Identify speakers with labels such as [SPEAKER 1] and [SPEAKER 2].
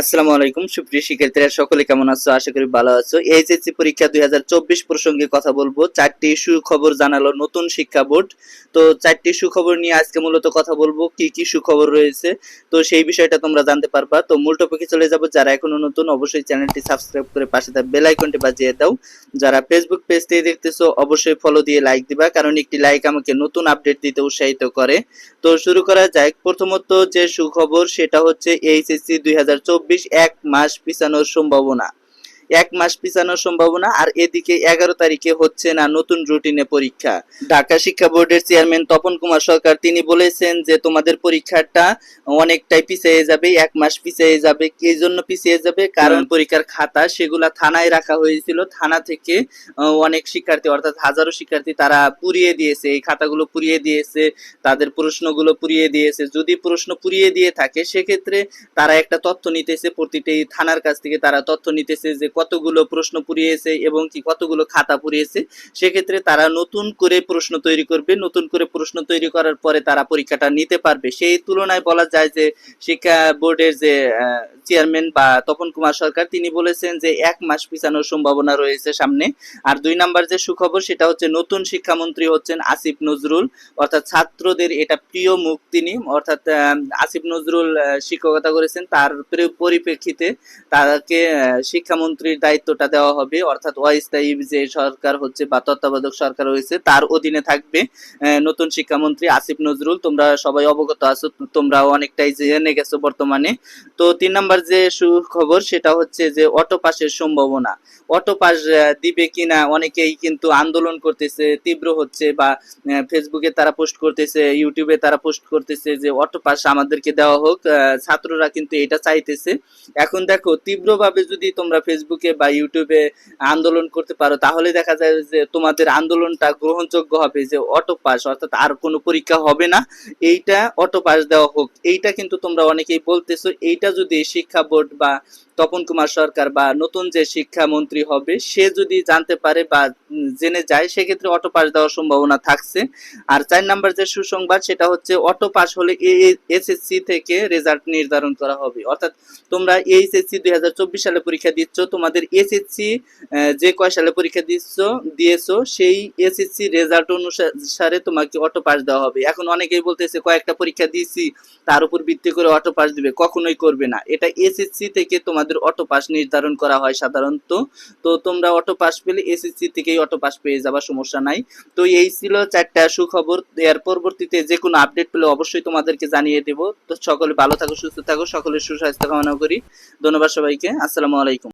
[SPEAKER 1] আসসালামু আলাইকুম, সুপ্রিয় শিক্ষার্থীরা, সকলে কেমন আছো? আশা করি ভালো আছো। এইচএসসি পরীক্ষা দুই হাজার চব্বিশ প্রসঙ্গে কথা বলব। চারটি সুখবর জানালো নতুন শিক্ষা বোর্ড। তো চারটি সুখবর নিয়ে আজকে মূলত কথা বলব, কি কি সুখবর রয়েছে। তো সেই বিষয়টা তোমরা জানতে পারবা। তো মূল টপিকে চলে যাব। যারা এখনও নতুন, অবশ্যই চ্যানেলটি সাবস্ক্রাইব করে পাশে থাকা বেল আইকনটি বাজিয়ে দাও। যারা ফেসবুক পেজ থেকে দেখতেছো, অবশ্যই ফলো দিয়ে লাইক দিবা, কারণ একটি লাইক আমাকে নতুন আপডেট দিতে উৎসাহিত করে। তো শুরু করা যাক। প্রথমত যে সুখবর, সেটা হচ্ছে এইচএসসি দুই এক মাস পিছানোর সম্ভাবনা। এক মাস পিছানোর সম্ভাবনা, আর এদিকে এগারো তারিখে হচ্ছে না নতুন রুটিনে পরীক্ষা। ঢাকা শিক্ষা বোর্ডের চেয়ারম্যান তপন কুমার সরকার, তিনি বলেছেন যে তোমাদের পরীক্ষাটা অনেকটাই পিছিয়ে যাবে, এক মাস পিছিয়ে যাবে। এই জন্য পিছিয়ে যাবে, কারণ পরীক্ষার খাতা সেগুলা থানায় রাখা হয়েছিল। থানা থেকে অনেক শিক্ষার্থী, অর্থাৎ হাজারো শিক্ষার্থী তারা পুড়িয়ে দিয়েছে। এই খাতাগুলো পুড়িয়ে দিয়েছে, তাদের প্রশ্নগুলো পুড়িয়ে দিয়েছে। যদি প্রশ্ন পুড়িয়ে দিয়ে থাকে, সেক্ষেত্রে তারা একটা তথ্য নিতেছে, প্রতিটি থানার কাছ থেকে তারা তথ্য নিতেছে যে কতগুলো প্রশ্ন পুড়িয়েছে এবং কি কতগুলো খাতা পুড়িয়েছে সেক্ষেত্রে তারা নতুন করে প্রশ্ন তৈরি করবে। নতুন করে প্রশ্ন তৈরি করার পরে তারা পরীক্ষাটা নিতে পারবে। সেই তুলনায় বলা যায় যে শিক্ষা বোর্ডের যে চেয়ারম্যান বা তপন কুমার সরকার তিনি বলেছেন যে এক মাস পিছানোর সম্ভাবনা রয়েছে সামনে। আর দুই নাম্বার যে সুখবর সেটা হচ্ছে নতুন শিক্ষামন্ত্রী হচ্ছেন আসিফ নজরুল। অর্থাৎ ছাত্রদের এটা প্রিয় মুখ তিনি। অর্থাৎ আসিফ নজরুল শিক্ষকতা করেছেন। তার পরি- পরিপ্রেক্ষিতে তাকে আহ, শিক্ষামন্ত্রীর দায়িত্বটা দেওয়া হবে, অর্থাৎ অস্থায়ী যে সরকার হচ্ছে বা তত্ত্বাবধায়ক সরকার হয়েছে তার অধীনে থাকবে নতুন শিক্ষামন্ত্রী আসিফ নজরুল। তোমরা সবাই অবগত আছো তোমরা অনেকটাই জেনে গেছো বর্তমানে। তো তিন নাম্বার যে সুখবর, সেটা হচ্ছে যে অটো পাসের সম্ভাবনা। অটো পাস দিবে কিনা, অনেকেই কিন্তু আন্দোলন করতেছে, তীব্র হচ্ছে বা ফেসবুকে তারা পোস্ট করতেছে ইউটিউবে তারা পোস্ট করতেছে যে অটো পাস আমাদেরকে দেওয়া হোক ছাত্ররা কিন্তু এটা চাইতেছে। এখন দেখো, তীব্রভাবে যদি তোমরা ফেসবুকে বা ইউটিউবে আন্দোলন করতে পারো, তাহলে দেখা যায় যে তোমাদের আন্দোলনটা গ্রহণযোগ্য হবে যে অটো পাস অর্থাৎ আর কোনো পরীক্ষা হবে না। এইটা অটো পাস দেওয়া হোক। এইটা কিন্তু তোমরা অনেকেই বলতেছো, এইটা যদি শিক্ষা বোর্ড বা তপন কুমার সরকার বা নতুন যে শিক্ষামন্ত্রী হবে, সে যদি জানতে পারে বা জেনে যায়, সেক্ষেত্রে অটো পাস দেওয়ার সম্ভাবনা থাকছে। আর চার নাম্বার যে সুসংবাদ, সেটা হচ্ছে অটো পাস হলে এসএসসি থেকে রেজাল্ট নির্ধারণ করা হবে। অর্থাৎ তোমরা এইচএসসি দুই হাজার চব্বিশ সালে পরীক্ষা দিচ্ছ তোমাদের এসএসসি যে কয় সালে পরীক্ষা দিচ্ছ, দিয়েছ, সেই এসএসসি রেজাল্ট অনুসারে তোমাকে অটো পাস দেওয়া হবে। এখন অনেকেই বলতেছে, কয়েকটা পরীক্ষা দিয়েছি, তার উপর ভিত্তি করে অটো পাস দিবে, কখনোই করবে না। এটা এসএসসি থেকে তোমাদের অটো পাস নির্ধারণ করা হয় সাধারণত। তো তোমরা অটো পাস পেলে এসএসসি থেকেই অটো পাস পেয়ে যাবা, সমস্যা নাই। তো এই ছিল চারটা সুখবর। এর পরবর্তীতে যে কোনো আপডেট পেলে অবশ্যই তোমাদেরকে জানিয়ে দেবো। তো সকলে ভালো থাকো, সুস্থ থাকো, সকলের সুস্বাস্থ্য কামনা করি। ধন্যবাদ সবাইকে। আসসালামু আলাইকুম।